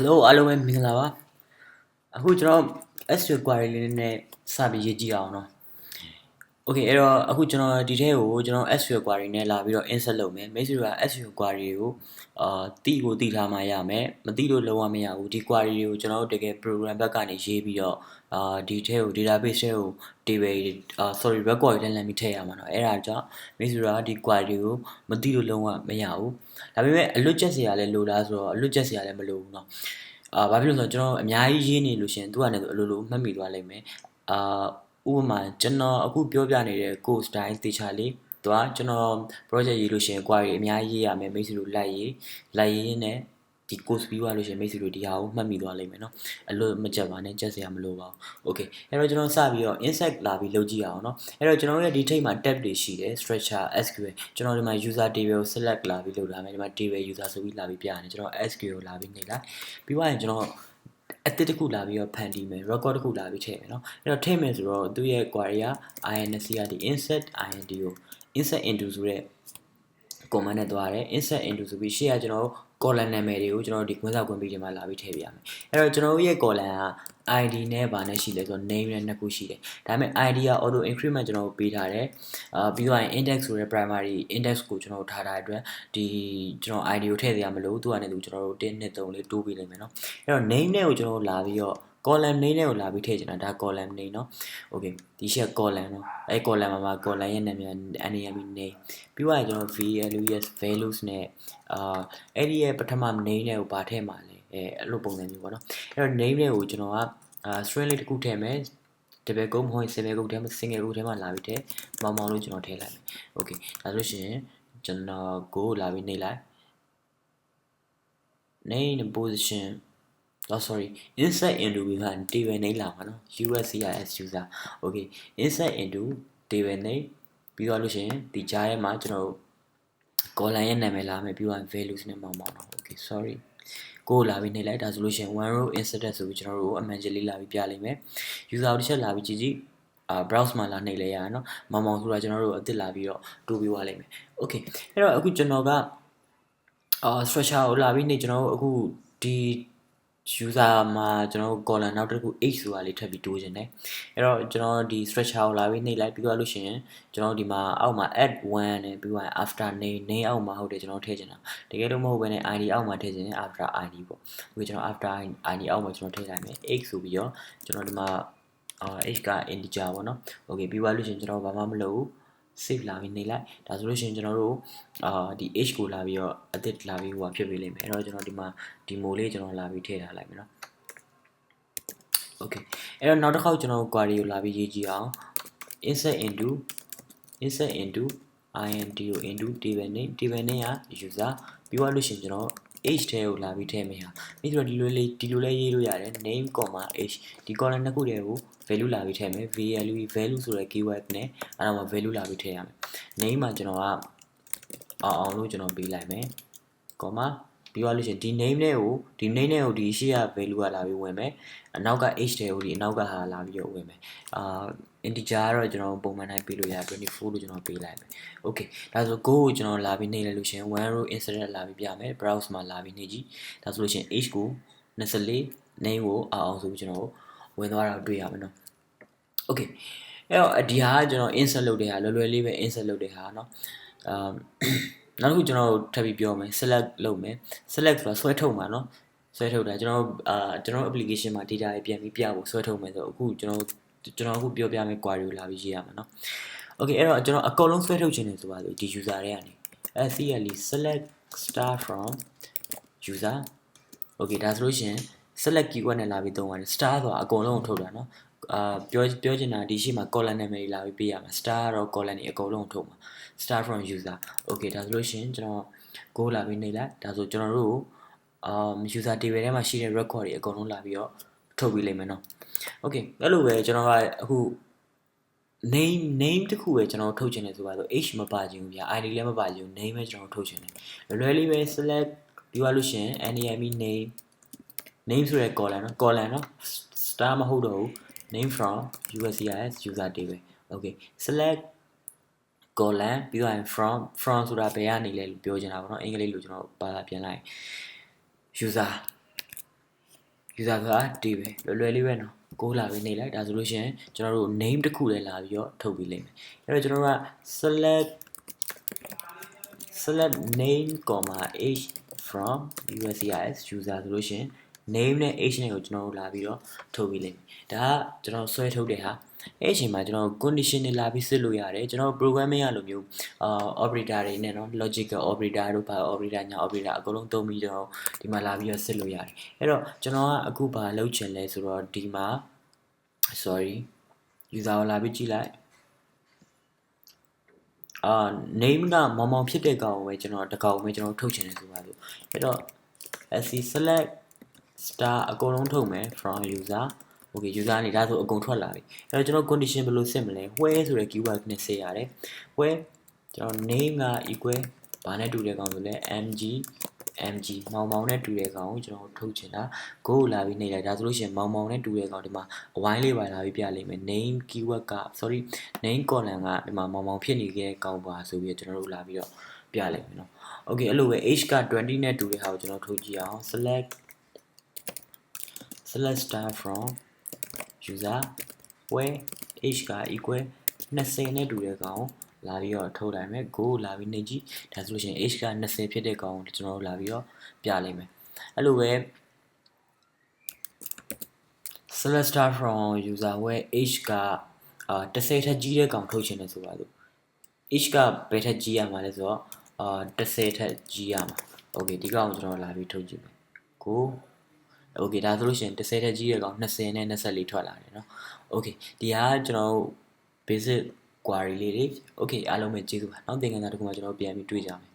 Hello အားလုံးပဲမင်္ဂလာပါအခုကျွန်တော် SQL query လေးနဲ့စပြီးရေးကြည့်အောင်နော် Okay အဲ့တော့အခုကျွန်တော်ဒီထဲကိုကျွန်တော် SQL query နဲ့လာပြီးတော့ insert လုပ်မယ်မိတ်ဆွေက SQL query ကိုအာတိကိုတိထားမှရမယ်မတိလို့လုံးဝမရဘူးဒီ query တွေကိုကျွန်တော်တို့တကယ် program ဘက်ကနေရေးပြီးတော့အာဒီထဲကို database ထဲကို table အာ sorry record တွေလည်းလမ်းပြီးထည့်ရမှာနော်အဲ့ဒါကြောင့်မိတ်ဆွေကဒီ query ကိုမတိလို့လုံးဝမရဘူးဒါပေမဲ့အလွတ်ချက်စရာလည်းလိုလားဆိုတော့အလွတ်ချက်စရာလည်းမလိုဘူးเนาะအာဘာဖြစ်လို့လဲဆိုတော့ကျွန်တော်အများကြီးရေးနေလို့ရှင်သူကလည်းအလိုလိုမှတ်မိသွားလိမ့်မယ်အာ ဥပမာကျွန်တော်အခုပြောပြနေတဲ့ course တိုင်းတေချာလေးသူကကျွန်တော် project ရေးလို့ရှင် query အများကြီးရေးရမယ်မိတ်ဆွေတို့လိုက်ရေးလိုက်ရေးနဲ့ဒီ course ပြီးသွားလို့ရှင်မိတ်ဆွေတို့ဒီဟာကိုမှတ်မိသွားလိမ့်မယ်เนาะအလို့မကြက်ပါနဲ့ကြက်စရာမလိုပါဘူး okay အဲ့တော့ကျွန်တော်စပြီးတော့ insert လာပြီးလုပ်ကြည့်အောင်เนาะအဲ့တော့ကျွန်တော်ရဲ့ဒီထိတ်မှာ tab တွေရှိတယ် structure SQL ကျွန်တော်ဒီမှာ user table ကို select လာပြီးလုပ်လာမယ်ဒီမှာ table user ဆိုပြီးလာပြီးပြရတယ်ကျွန်တော် SQL ကိုလာပြီးနေလိုက်ပြီးသွားရင်ကျွန်တော် အသစ်တစ်ခုလာပြီးတော့ဖန်တီးမယ် record တစ်ခုလာပြီးထည့်မယ်နော်အဲ့တော့ထည့်မယ်ဆိုတော့သူ့ရဲ့ query က INC ကဒီ insert ind ကို insert into ဆိုတဲ့ command နဲ့သွားတယ် insert into ဆိုပြီးရှေ့ကကျွန်တော် column နာမည်တွေကိုကျွန်တော်ဒီကွင်းစာကွင်းပြီးဒီမှာလာပြီးထည့်ပြရမယ်အဲ့တော့ကျွန်တော်ရဲ့ column က ID နဲ့ဗာနဲ့ရှိလဲဆိုတော့ name နဲ့နှစ်ခုရှိတယ်ဒါပေမဲ့ ID က auto increment ကျွန်တော်တို့ပေးထားတယ်အာပြီးတော့ index ဆိုတဲ့ primary index ကိုကျွန်တော်တို့ထားထားတဲ့အတွက်ဒီကျွန်တော် ID ကိုထည့်ရမလို့သူကလည်းသူကျွန်တော်တို့1 2 3လေးတိုးပေးလိုက်မယ်เนาะအဲ့တော့ name နဲ့ကိုကျွန်တော်တို့လာပြီးတော့ column name နဲ့ကိုလာပြီးထည့်ချင်တာဒါ column name เนาะ okay ဒီရှက် column เนาะအဲ column မှာမှာ column ရဲ့နာမည် NAME name ပြီးတော့ကျွန်တော် values values နဲ့အာအဲ့ဒီရဲ့ပထမ name နဲ့ကိုဗာထည့်မှာလဲ အဲအဲ့လိုပုံစံမျိုးပေါ့နော်အဲ့တော့ name နဲ့ကိုကျွန်တော်ကအာ string လေးတစ်ခုထည့်မယ် double quote မဟုတ် single quote ထဲမှာ single quote ထဲမှာလာပြီးတဲ့မောင်မောင်လို့ကျွန်တော်ထည့်လိုက်မယ် okay ဒါဆိုရှင်ကျွန်တော် go လာပြီးနေလိုက် name position oh sorry insert into ပြီးမှ table name လာမှာနော် USCIS user okay insert into table name ပြီးတော့လို့ရှိရင်ဒီကြားထဲမှာကျွန်တော်တို့ column ရဲ့နာမည်လာမယ်ပြီးတော့ values နဲ့မောင်းမောင်းတော့ okay sorry ကိုလာပြီးနေလိုက်ဒါဆိုလို့ရှိရင် one row inserted ဆိုပြီးကျွန်တော်တို့အမှန်ကြီးလေးလာပြီးပြလိုက်မယ် user တစ်ချက်လာပြီးကြည့်ကြည့်အာ browse မှာလာနေလဲရအောင်နော်မောင်မောင်ဆိုတာကျွန်တော်တို့အစ်စ်လာပြီးတော့တိုးပြီးသွားလိမ့်မယ် okay အဲ့တော့အခုကျွန်တော်ကအာ structure ကိုလာပြီးနေကျွန်တော်တို့အခုဒီ user မှာကျွန်တော်တို့ column နောက်တစ်ခု h ဆိုတာလေးထပ်ပြီးတိုးခြင်းတယ်အဲ့တော့ကျွန်တော်ဒီ structure ကိုလာပြီးနှိပ်လိုက်ပြီးတော့လို့ရှိရင်ကျွန်တော်ဒီမှာအောက်မှာ add 1နဲ့ပြီးတော့ after name name အောက်မှာဟုတ်တယ်ကျွန်တော်ထည့်ချင်တာတကယ်လို့မဟုတ်ဘဲနဲ့ id အောက်မှာထည့်ချင်တယ် after id ပေါ့ဒီကျွန်တော် after id အောက်မှာကျွန်တော်ထည့်လိုက်မယ် x ဆိုပြီးတော့ကျွန်တော်ဒီမှာအာ h က integer ပေါ့နော် okay ပြီးသွားလို့ရှိရင်ကျွန်တော်ဘာမှမလုပ်ဘူး save လာပြီးနေလိုက်ဒါဆိုလို့ရှိရင်ကျွန်တော်တို့အာဒီ h ကိုလာပြီးတော့အသစ်လာပြီးဟိုဖြစ်ပေးလိမ့်မယ်အဲ့တော့ကျွန်တော်ဒီမှာဒီ mode လေးကျွန်တော်လာပြီးထည့်ထားလိုက်မယ်နော် okay အဲ့တော့နောက်တစ်ခေါက်ကျွန်တော် query ကိုလာပြီးရေးကြည့်အောင် insert into insert into int ကို into table name table name က user ပြီးသွားလို့ရှိရင်ကျွန်တော် h ထဲကိုလာပြီးထည့်မယ်ဟာပြီးတော့ဒီလိုလေးဒီလိုလေးရေးလို့ရတယ် name, h ဒီ column နှစ်ခုတည်းကို value လာပြီးထည့်မယ် value value ဆိုတဲ့ keyword နဲ့အဲ့တော့မှ value လာပြီးထည့်ရမယ် name မှာကျွန်တော်ကအောင်အောင်လို့ကျွန်တော်ပေးလိုက်မယ် comma ပြီးသွားလို့ရှိရင်ဒီ name နဲ့ကိုဒီ name နဲ့ကိုဒီရှေ့က value ကလာပြီးဝင်မယ်အနောက်က h တဲ့ကိုဒီအနောက်ကဟာလာပြီးတော့ဝင်မယ်အာ integer ကတော့ကျွန်တော်ပုံမှန်တိုင်းပေးလို့ရတယ်24လို့ကျွန်တော်ပေးလိုက်မယ် okay ဒါဆို go ကိုကျွန်တော်လာပြီးနှိပ်လိုက်လို့ရှိရင် one row insert လာပြီးပြမယ် browse မှာလာပြီးနှိပ်ကြည့်ဒါဆိုလို့ရှိရင် h ကို24 name ကိုအောင်ဆိုပြီးကျွန်တော်ဝင်သွားတာတွေ့ရမယ်နော် okay အဲ့တော့ဒီဟာကကျွန်တော် insert လုပ်တဲ့ဟာလွယ်လွယ်လေးပဲ insert လုပ်တဲ့ဟာเนาะအာနောက်တစ်ခုကျွန်တော်ထပ်ပြီးပြောမယ် select လုပ်မယ် select ဆိုတာဆွဲထုတ်မှာเนาะဆွဲထုတ်တာကျွန်တော်အာကျွန်တော် application မှာ data တွေပြန်ပြီးပြဖို့ဆွဲထုတ်မယ်ဆိုအခုကျွန်တော် ကျွန်တော်အခုပြောပြမယ့် query ကိုလာပြီးရေးရမှာเนาะ okay အဲ့တော့ကျွန်တော်အကုန်လုံးဆွဲထုတ်ခြင်းနေဆိုပါဆိုဒီ user တွေကနေ SCLE select star from user okay ဒါဆိုလို့ရှိရင် select keyword နဲ့လာပြီးသုံးရတယ် star ဆိုတာအကုန်လုံးကိုထုတ်တာเนาะအာပြောပြောချင်တာဒီရှိမှာ column နာမည်တွေလာပြီးပေးရမှာ star တော့ column တွေအကုန်လုံးထုတ်မှာ start from user okay ဒါဆိုလို့ရှိရင်ကျွန်တော် go လာပြီးနေလိုက်ဒါဆိုကျွန်တော်တို့အာ user table ထဲမှာရှိတဲ့ record တွေအကုန်လုံးလာပြီးတော့ထုတ်ပြီးလိမ့်မယ်နော် okay အဲ့လိုပဲကျွန်တော်ကအခု name name တခုပဲကျွန်တော်ထုတ်ချင်တယ်ဆိုပါတော့ h မပါချင်ဘူးဗျာ id လည်းမပါချင်ဘူး name ပဲကျွန်တော်ထုတ်ချင်တယ်လွယ်လွယ်လေးပဲ select ပြီးသွားလို့ရှိရင် name name name ဆိုတဲ့ column နော် column နော် star မဟုတ်တော့ဘူး name from USCIS user table okay select column ပြီးတော့ from from ဆိုတာဘယ်ကနေလဲလို့ပြောချင်တာပေါ့နော်အင်္ဂလိပ်လိုကျွန်တော်ပါလာပြန်လိုက် user user ကတီးပဲလွယ်လွယ်လေးပဲနော်ကိုးလာပြီးနေလိုက်ဒါဆိုလို့ရှိရင်ကျွန်တော်တို့ name တစ်ခုလည်းလာပြီးတော့ထုတ်ပြီးလိမ့်မယ်အဲ့တော့ကျွန်တော်က select select name, h from users user ဆိုလို့ရှိရင် name နဲ့ h နဲ့ကိုကျွန်တော်တို့လာပြီးတော့ထုတ်ပြီးလိမ့်မယ်ဒါကကျွန်တော်ဆွဲထုတ်တဲ့ဟာ အဲ့အချိန်မှာကျွန်တော် condition တွေလာပြီးစစ်လို့ရတယ်ကျွန်တော် programming ရလိုမျိုးအာ operator တွေနဲ့နော် logical operator တို့ဘာ operator ညာ operator အကုန်လုံးသုံးပြီးတော့ဒီမှာလာပြီးတော့စစ်လို့ရတယ်အဲ့တော့ကျွန်တော်ကအခုဘာလုပ်ချင်လဲဆိုတော့ဒီမှာ sorry user ကိုလာပြီးကြည့်လိုက်အာ name ကမောင်မောင်ဖြစ်တဲ့ကောင်ကိုပဲကျွန်တော်တကောင်ပဲကျွန်တော်ထုတ်ချင်တယ်ဆိုပါလို့အဲ့တော့ sc select star အကုန်လုံးထုတ်မယ် from user okay user ကနေဒါဆိုအကုန်ထွက်လာပြီအဲ့တော့ကျွန်တော် condition ဘယ်လိုစစ်မလဲ where ဆိုတဲ့ keyword နဲ့စစ်ရတယ် where ကျွန်တော် name က equal ဘာနဲ့တူတဲ့ကောင်ဆိုလဲ mg mg မောင်မောင်နဲ့တူတဲ့ကောင်ကိုကျွန်တော်ထုတ်ချင်တာ go ကိုလာပြီးနေလိုက်ဒါဆိုလို့ရှိရင်မောင်မောင်နဲ့တူတဲ့ကောင်ဒီမှာအဝိုင်းလေးပါလာပြီးပြလိမ့်မယ် name keyword က sorry name column ကဒီမှာမောင်မောင်ဖြစ်နေခဲ့တဲ့ကောင်ပါဆိုပြီးကျွန်တော်တို့လာပြီးတော့ပြလိမ့်မယ်နော် okay အဲ့လိုပဲ h က20နဲ့တူတဲ့ဟာကိုကျွန်တော်ထုတ်ကြည့်အောင် select select star from user where h က equal 20နဲ့တူတဲ့ကောင်လာပြီးတော့ထုတ်လိုက်မယ် go လာပြီးနေကြည့်ဒါဆိုလို့ရှိရင် h က20ဖြစ်တဲ့ကောင်ကိုကျွန်တော်တို့လာပြီးတော့ပြလိုက်မယ်အဲ့လိုပဲ select star from user where h ကအာ30ထက်ကြီးတဲ့ကောင်ထုတ်ချင်တယ်ဆိုပါလို့ h ကဘယ်ထက်ကြီးရမှာလဲဆိုတော့အာ30ထက်ကြီးရမှာ okay ဒီကောင်ကိုကျွန်တော်လာပြီးထုတ်ကြည့်မယ် ကို okay ဒါဆိုလို့ရှိရင်30ထက်ကြီးတဲ့ကောင်20နဲ့24ထွက်လာတယ်เนาะ okay ဒီဟာကျွန်တော်တို့ basic query လေးတွေ okay အားလုံးပဲကျေးဇူးပါနောက်သင်ခန်းစာတစ်ခုမှကျွန်တော်ပြန်ပြီးတွေ့ကြမယ်